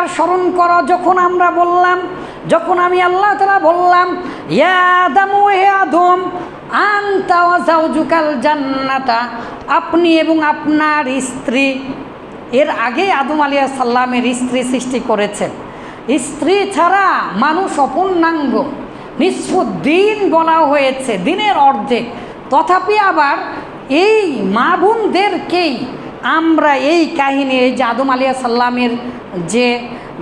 আবার স্মরণ করো, যখন আমরা বললাম, যখন আমি আল্লাহ তালা বললাম ইয়াদামু হে আদম জান্নাতা, আপনি এবং আপনার স্ত্রী, এর আগে আদম আলিয়া সাল্লামের স্ত্রী সৃষ্টি করেছেন। স্ত্রী ছাড়া মানুষ অপূর্ণাঙ্গ নিঃস্ব দিন বলা হয়েছে, দিনের অর্ধেক। তথাপি আবার এই মা বোনদেরকেই আমরা এই কাহিনী, এই যে আদম আলিয়া সাল্লামের যে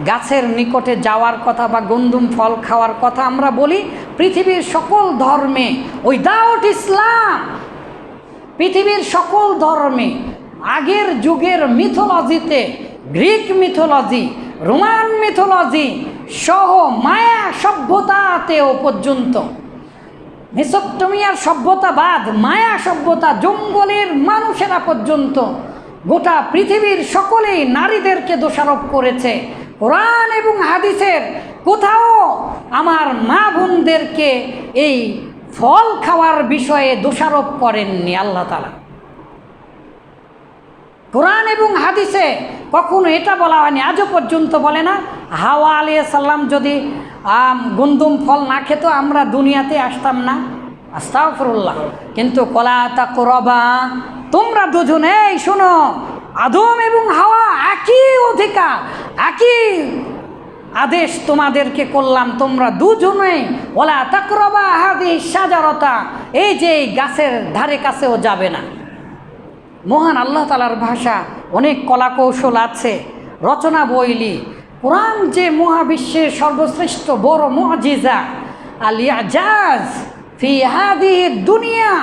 গাছের নিকটে যাওয়ার কথা বা গন্দুম ফল খাওয়ার কথা আমরা বলি, পৃথিবীর সকল ধর্মে উইদাউট ইসলাম পৃথিবীর সকল ধর্মে, আগের যুগের মিথোলজিতে গ্রিক মিথোলজি রোমান মিথোলজি সহ মায়া সভ্যতাতেও পর্যন্ত মেসোপটেমিয়ার সভ্যতাবাদ, মায়া সভ্যতা, জঙ্গলের মানুষেরা পর্যন্ত গোটা পৃথিবীর সকলেই নারীদেরকে দোষারোপ করেছে। কোরআন এবং হাদিসের কোথাও আমার মা বোনদেরকে এই ফল খাওয়ার বিষয়ে দোষারোপ করেননি আল্লাহ তালা কোরআন এবং হাদিসে কখনো এটা বলা হয়নি, আজও পর্যন্ত বলে না, হাওয়া আলিয়া সাল্লাম যদি গন্দুম ফল না খেত, আমরা দুনিয়াতে আসতাম না। আস্তাফরুল্লাহ কিন্তু কলা তা করবা তোমরা দুজনেই শোনো, আদম এবং হাওয়া একই অধিকার, একই আদেশ তোমাদেরকে করলাম, তোমরা দুজনেই। ওলা তাকরবা হাদি সাজারতা এই যে গাছের ধারে কাছেও যাবে না। মহান আল্লাহ তালার ভাষা, অনেক কলা কৌশল আছে, রচনা বইলি। কোরআন যে মহাবিশ্বের সর্বশ্রেষ্ঠ বড় মজিজা আলিয়া জাজ ফি হাদি দুনিয়া,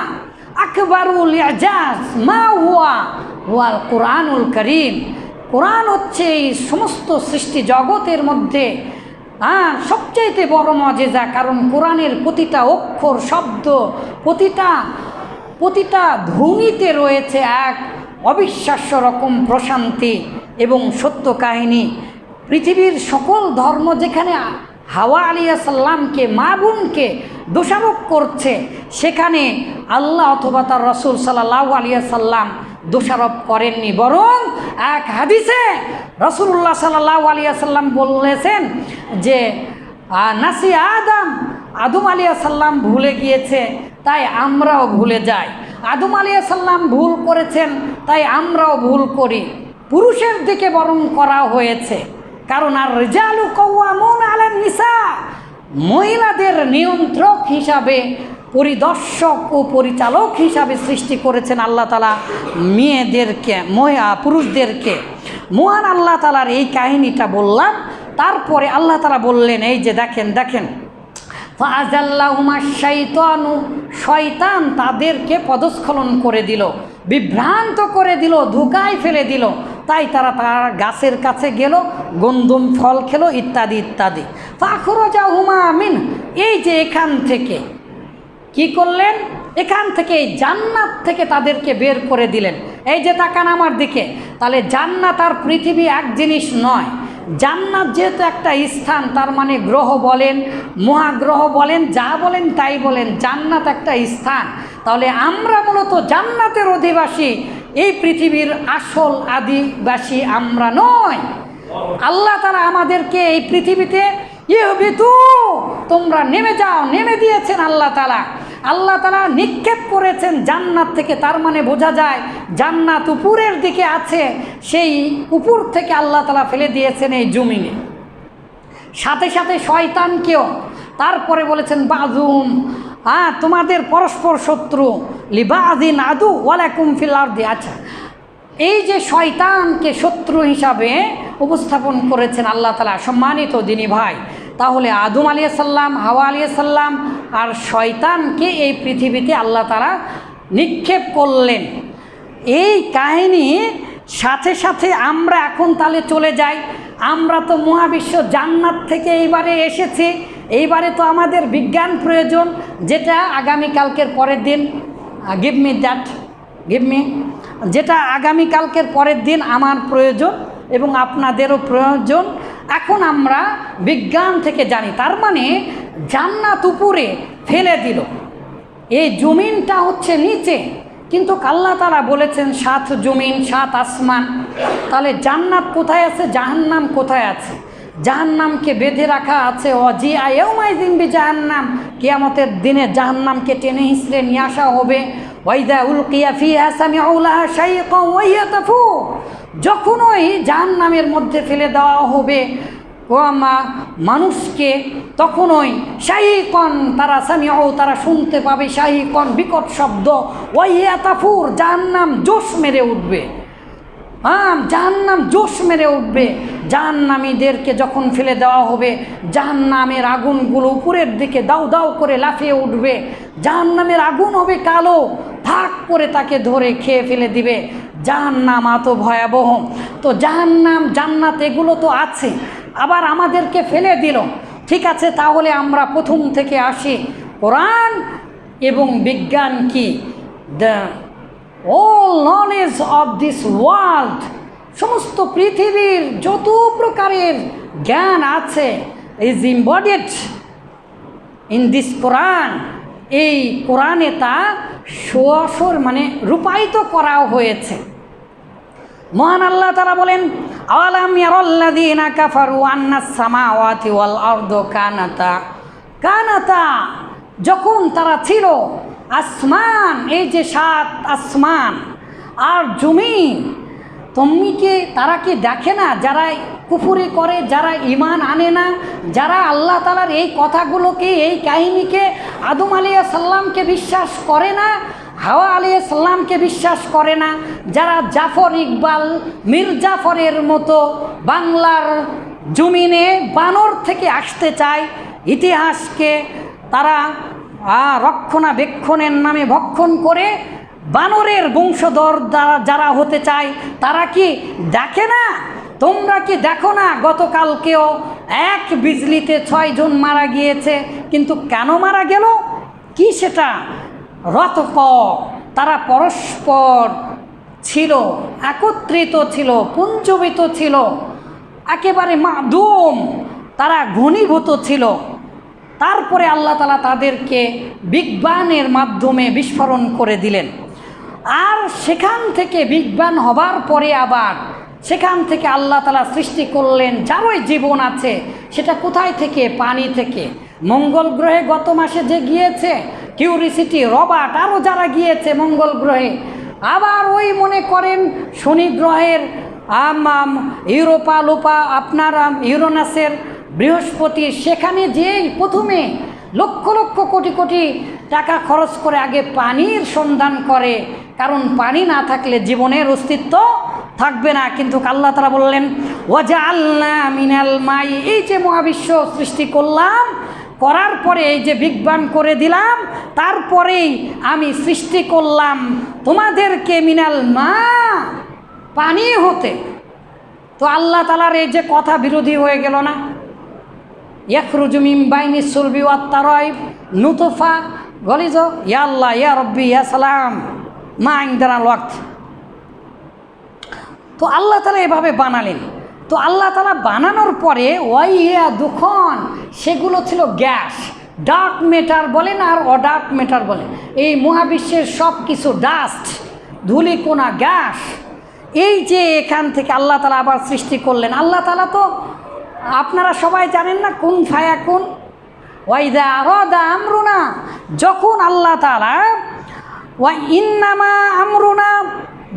আকবরুল ইয়াজাজ মা হুয়া, হুয়াল কোরআনুল করিম। কোরআন হচ্ছে এই সমস্ত সৃষ্টি জগতের মধ্যে হ্যাঁ সবচাইতে বড় মজেজা, কারণ কোরআনের প্রতিটা অক্ষর, শব্দ, প্রতিটা প্রতিটা ধ্বনিতে রয়েছে এক অবিশ্বাস্য রকম প্রশান্তি এবং সত্য কাহিনী। পৃথিবীর সকল ধর্ম যেখানে হাওয়া আলিয়া সাল্লামকে, মা বোনকে দোষারোপ করছে, সেখানে আল্লাহ অথবা তার রসুল সাল্লাহ আলিয়া সাল্লাম দোষারোপ করেননি। বরং এক হাদিসে রসুল্লাহ সাল্লাহ আলিয়া সাল্লাম বলেছেন যে নাসি আদম আদম আলিয়া সাল্লাম ভুলে গিয়েছে, তাই আমরাও ভুলে যাই। আদম আলিয়া সাল্লাম ভুল করেছেন, তাই আমরাও ভুল করি। পুরুষের দিকে বরং করা হয়েছে। কারণ আর রেজালু কৌয়ামুন আলেন নিসা। মহিলাদের নিয়ন্ত্রক হিসাবে, পরিদর্শক ও পরিচালক হিসাবে সৃষ্টি করেছেন আল্লাহ তালা মেয়েদেরকে, মহিলা, পুরুষদেরকে। মহান আল্লাহ তালার এই কাহিনীটা বললাম, তারপরে আল্লাহ তালা বললেন, এই যে দেখেন দেখেন। ফাজাল্লাহুমা শৈতানু শয়তান তাদেরকে পদস্খলন করে দিল, বিভ্রান্ত করে দিল, ধোকায় ফেলে দিল। তাই তারা তার গাছের কাছে গেল, গন্দুম ফল খেলো, ইত্যাদি ইত্যাদি। ফাখরজা হুমা আমিন, এই যে এখান থেকে কি করলেন? এখান থেকে এই জান্নাত থেকে তাদেরকে বের করে দিলেন। এই যে তাকান আমার দিকে, তাহলে জান্নাত আর পৃথিবী এক জিনিস নয়। জান্নাত যেহেতু একটা স্থান, তার মানে গ্রহ বলেন, মহাগ্রহ বলেন, যা বলেন তাই বলেন, জান্নাত একটা স্থান। তাহলে আমরা মূলত জান্নাতের অধিবাসী এই পৃথিবীর আসল আদিবাসী আমরা নয় আল্লাহ তারা আমাদেরকে এই পৃথিবীতে, ইহবিতু, তোমরা নেমে যাও, নেমে দিয়েছেন আল্লাহ তালা আল্লাহ তালা নিক্ষেপ করেছেন জান্নাত থেকে, তার মানে বোঝা যায় জান্নাত উপরের দিকে আছে, সেই উপর থেকে আল্লাহ তালা ফেলে দিয়েছেন এই জমিনে। সাথে সাথে শয়তানকেও, তারপরে বলেছেন বাজুম হ্যাঁ তোমাদের পরস্পর শত্রু লিবাদিন আদু ওয়ালাকুম ফিল আরদি আচ্ছা। এই যে শয়তানকে শত্রু হিসাবে উপস্থাপন করেছেন আল্লাহ তালা সম্মানিত দিনী ভাই, তাহলে আদম আলিয়া সাল্লাম হাওয়া আলিয়া সাল্লাম আর শয়তানকে এই পৃথিবীতে আল্লাহ তালা নিক্ষেপ করলেন। এই কাহিনী সাথে সাথে আমরা এখন তাহলে চলে যাই। আমরা তো মহাবিশ্ব জান্নাত থেকে এইবারে এসেছি। এইবারে তো আমাদের বিজ্ঞান প্রয়োজন, যেটা আগামীকালকের পরের দিন। Give me that give me যেটা আগামীকালকের পরের দিন আমার প্রয়োজন এবং আপনাদেরও প্রয়োজন। এখন আমরা বিজ্ঞান থেকে জানি, তার মানে জান্নাত উপরে ফেলে দিল। এই জমিনটা হচ্ছে নিচে, কিন্তু আল্লাহ তারা বলেছেন সাত জমিন, সাত আসমান। তাহলে জান্নাত কোথায় আছে, জাহান্নাম কোথায় আছে? জাহান্নামকে বেঁধে রাখা আছে। অজি আয়েমাই দিনবি জাহান্নাম কিয়ামতের দিনে জাহান্নামকে টেনে হিসড়ে নিয়ে আসা হবে। ওয়াইদা উলকিয়া ফি আসামি আউলাহা শাইকা ওয়াইয়া তাফু যখন ওই জাহান্নামের মধ্যে ফেলে দেওয়া হবে ও মা মানুষকে তখনই শাহিকন তারা সামিয়াও তারা শুনতে পাবে শাহিকন বিকট শব্দ। ওয়াইয়া তাফুর জাহান্নাম জোশ মেরে উঠবে। হ্যাঁ জাহান্নাম জোশ মেরে উঠবে। জাহান্নামীদেরকে যখন ফেলে দেওয়া হবে, জাহান্নামের আগুনগুলো উপরের দিকে দাউ দাউ করে লাফিয়ে উঠবে। জাহান্নামের আগুন হবে কালো ভাগ করে তাকে ধরে খেয়ে ফেলে দিবে। জাহান্নাম এত ভয়াবহ। তো জাহান্নাম, জান্নাত এগুলো তো আছে, আবার আমাদেরকে ফেলে দিল। ঠিক আছে, তাহলে আমরা প্রথম থেকে আসি। কোরআন এবং বিজ্ঞান কি? The all knowledge of this world সমস্ত পৃথিবীর যত প্রকারের জ্ঞান আছে ইজ ইম্বডেড ইন দিস কোরআন এই কোরআনে তা সোয়াশর মানে রূপায়িত করাও হয়েছে। মহান আল্লাহ তারা বলেন কানাতা। কানাতা যখন তারা ছিল আসমান, এই যে সাত আসমান, আর জমিন তুমি তারা কি দেখে না? যারা কুফুরি করে, যারা ইমান আনে না, যারা আল্লাহ তালার এই কথাগুলোকে, এই কাহিনীকে আদম আলিয়া সাল্লামকে বিশ্বাস করে না, হাওয়া আলিয়া সাল্লামকে বিশ্বাস করে না, যারা জাফর ইকবাল, মীর জাফরের মতো বাংলার জমিনে বানর থেকে আসতে চায়, ইতিহাসকে তারা রক্ষণাবেক্ষণের নামে ভক্ষণ করে বানরের বংশধর যারা হতে চায়, তারা কি দেখে না? তোমরা কি দেখো না গতকালকেও এক বিজলিতে ছয়জন মারা গিয়েছে, কিন্তু কেন মারা গেল? কি সেটা? রতপ তারা পরস্পর ছিল, একত্রিত ছিল, পুঞ্জবিত ছিল, একেবারে মাদুম, তারা ঘনীভূত ছিল। তারপরে আল্লাহ তালা তাদেরকে বিজ্ঞানের মাধ্যমে বিস্ফোরণ করে দিলেন। আর সেখান থেকে বিজ্ঞান হবার পরে আবার সেখান থেকে আল্লাহ তালা সৃষ্টি করলেন, যারই জীবন আছে, সেটা কোথায় থেকে? পানি থেকে। মঙ্গল গ্রহে গত মাসে যে গিয়েছে, কিউরিসিটি, রবার্ট, আরও যারা গিয়েছে মঙ্গল গ্রহে, আবার ওই মনে করেন শনি গ্রহের, আম আম, ইউরোপা, লোপা, আপনার ইউরোনাসের বৃহস্পতি, সেখানে যে প্রথমে লক্ষ লক্ষ কোটি কোটি টাকা খরচ করে আগে পানির সন্ধান করে কারণ পানি না থাকলে জীবনের অস্তিত্ব থাকবে না। কিন্তু আল্লাহ তারা বললেন ওয়াজা আল্লাহ মিনাল মাই। এই যে মহাবিশ্ব সৃষ্টি করলাম, করার পরে এই যে বিজ্ঞান করে দিলাম, তারপরেই আমি সৃষ্টি করলাম তোমাদেরকে মিনাল মা, পানি হতে। তো আল্লাহ তালার এই যে কথা বিরোধী হয়ে গেল না? ইয়াকরুজুমিম বাইনি সুলবি ওয়াত্তারয় নুতফা গলিজ ইয়া আল্লাহ ইয়া রব্বি ইয়া সালাম। মা ইন্দানা ওয়াক্ত। তো আল্লাহ তালা এভাবে বানালেন। তো আল্লাহ তালা বানানোর পরে ওয়াইয়া দুখন, সেগুলো ছিল গ্যাস। ডার্ক মেটার বলেন আর অডার্ক মেটার বলেন এই মহাবিশ্বের সব কিছু ডাস্ট, ধুলিকোনা গ্যাস। এই যে এখান থেকে আল্লাহ তালা আবার সৃষ্টি করলেন। আল্লাহ তালা তো, আপনারা সবাই জানেন না কোন ফায়া কোন ওয়াইদা আরদা আমরুনা। যখন আল্লাহ তালা ওয়া ইন্নামা আমরুনা,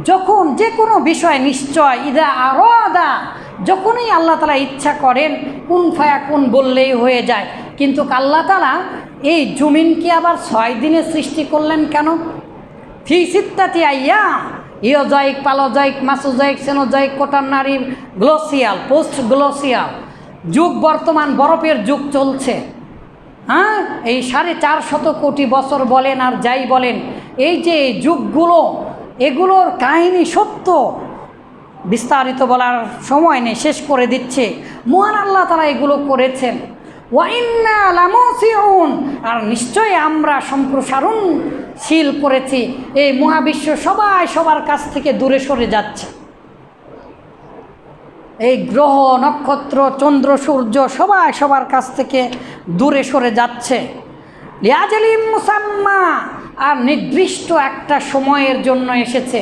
যখন যে কোনো বিষয় নিশ্চয়, ইদা আরদা, যখনই আল্লাহ তালা ইচ্ছা করেন, কোন ফায়া কোন বললেই হয়ে যায়। কিন্তু আল্লাহ তালা এই জমিনকে আবার ছয় দিনে সৃষ্টি করলেন কেন? ফি সিত্তাতি আইয়া ইয়োজয়িক পালোজয়িক মাসোজয়িক সেনোজয়িক কোটান্নারি গ্লোসিয়াল, পোস্ট গ্লোসিয়াল। যুগ বর্তমান বরফের যুগ চলছে। হ্যাঁ এই সাড়ে চার শত কোটি বছর বলেন আর যাই বলেন এই যে যুগগুলো, এগুলোর কাহিনী সত্য, বিস্তারিত বলার সময় নেই, শেষ করে দিচ্ছে। মহান আল্লাহ তারা এগুলো করেছেন। আর নিশ্চয়ই আমরা সম্প্রসারণশীল করেছি। এই মহাবিশ্ব সবাই সবার কাছ থেকে দূরে সরে যাচ্ছে। এই গ্রহ, নক্ষত্র, চন্দ্র, সূর্য সবাই সবার কাছ থেকে দূরে সরে যাচ্ছে। লিয়াজলিম মুসাম্মা, আর নির্দিষ্ট একটা সময়ের জন্য এসেছে।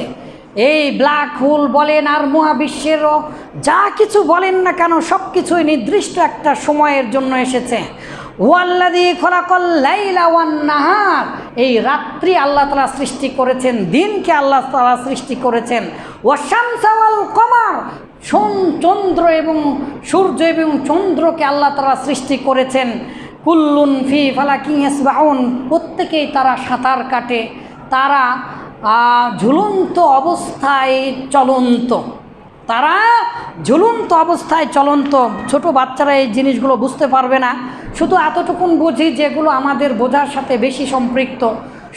এই ব্ল্যাক হোল বলেন আর মহাবিশ্বেরও যা কিছু বলেন না কেন, সব কিছুই নির্দিষ্ট একটা সময়ের জন্য এসেছে। ওয়াল্লাদি খোলাকল লাইলা ওয়ান নাহার, এই রাত্রি আল্লাহ তালা সৃষ্টি করেছেন, দিনকে আল্লাহ তালা সৃষ্টি করেছেন। ওয়াশামসাওয়াল কমার চন্দ্র এবং সূর্য এবং চন্দ্রকে আল্লাহ তালা সৃষ্টি করেছেন। কুল্লুন ফি ফালা ফালাকি ইসবাউন প্রত্যেকেই তারা সাঁতার কাটে, তারা ঝুলন্ত অবস্থায় চলন্ত। তারা ঝুলন্ত অবস্থায় চলন্ত। ছোট বাচ্চারা এই জিনিসগুলো বুঝতে পারবে না। শুধু এতটুকুন বুঝি যেগুলো আমাদের বোঝার সাথে বেশি সম্পৃক্ত।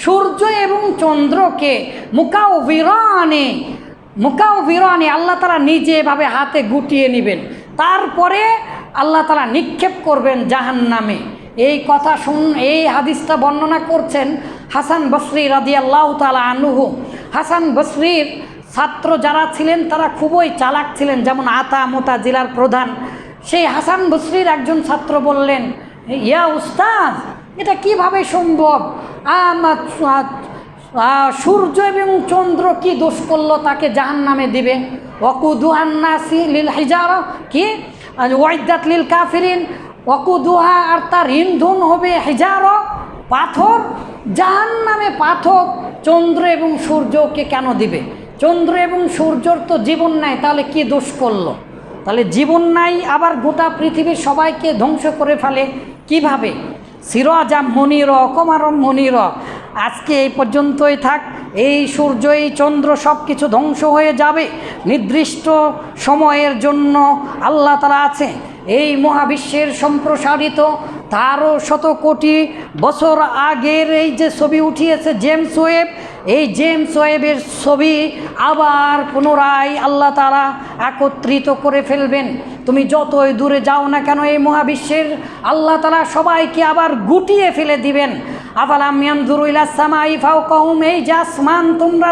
সূর্য এবং চন্দ্রকে মুকাও বিরানে মুকাও বিরানে আল্লাহ তারা নিজে এভাবে হাতে গুটিয়ে নেবেন। তারপরে আল্লাহ তারা নিক্ষেপ করবেন জাহান নামে এই কথা শুন, এই হাদিসটা বর্ণনা করছেন হাসান বসরি রাদি আল্লাহ তালা আনুহু। হাসান বসরির ছাত্র যারা ছিলেন, তারা খুবই চালাক ছিলেন। যেমন আতা মোতা জেলার প্রধান। সেই হাসান বসরির একজন ছাত্র বললেন, ইয়া উস্তাদ, এটা কীভাবে সম্ভব? সূর্য এবং চন্দ্র কি দোষ করল? তাকে জাহান নামে দিবে ওকুদুহান্নাসি লিল হিজার, কি? ওয়াইদাত লিল কাফিরিন ওকুদুহা আর তার ইন্ধন হবে হিজার, পাথর জাহান নামে পাথর, চন্দ্র এবং সূর্যকে কেন দিবে? চন্দ্র এবং সূর্যর তো জীবন নাই, তাহলে কি দোষ করল? তাহলে জীবন নাই, আবার গোটা পৃথিবীর সবাইকে ধ্বংস করে ফেলে। কীভাবে? সিরাজা মনির কমার মনির আজকে এই পর্যন্তই থাক। এই সূর্য, এই চন্দ্র সব কিছু ধ্বংস হয়ে যাবে। নির্দিষ্ট সময়ের জন্য আল্লাহ তারা আছে। এই মহাবিশ্বের সম্প্রসারিত তারও শত কোটি বছর আগের এই যে ছবি উঠিয়েছে জেমস ওয়েব, এই জেমস ওয়েবের ছবি আবার পুনরায় আল্লাহ তারা একত্রিত করে ফেলবেন। তুমি যতই দূরে যাও না কেন এই মহাবিশ্বের আল্লাহ তারা সবাইকে আবার গুটিয়ে ফেলে দিবেন। আবার ইয়ানজুরু ইলা সামাই ফাওকাহুম এই যে আসমান তোমরা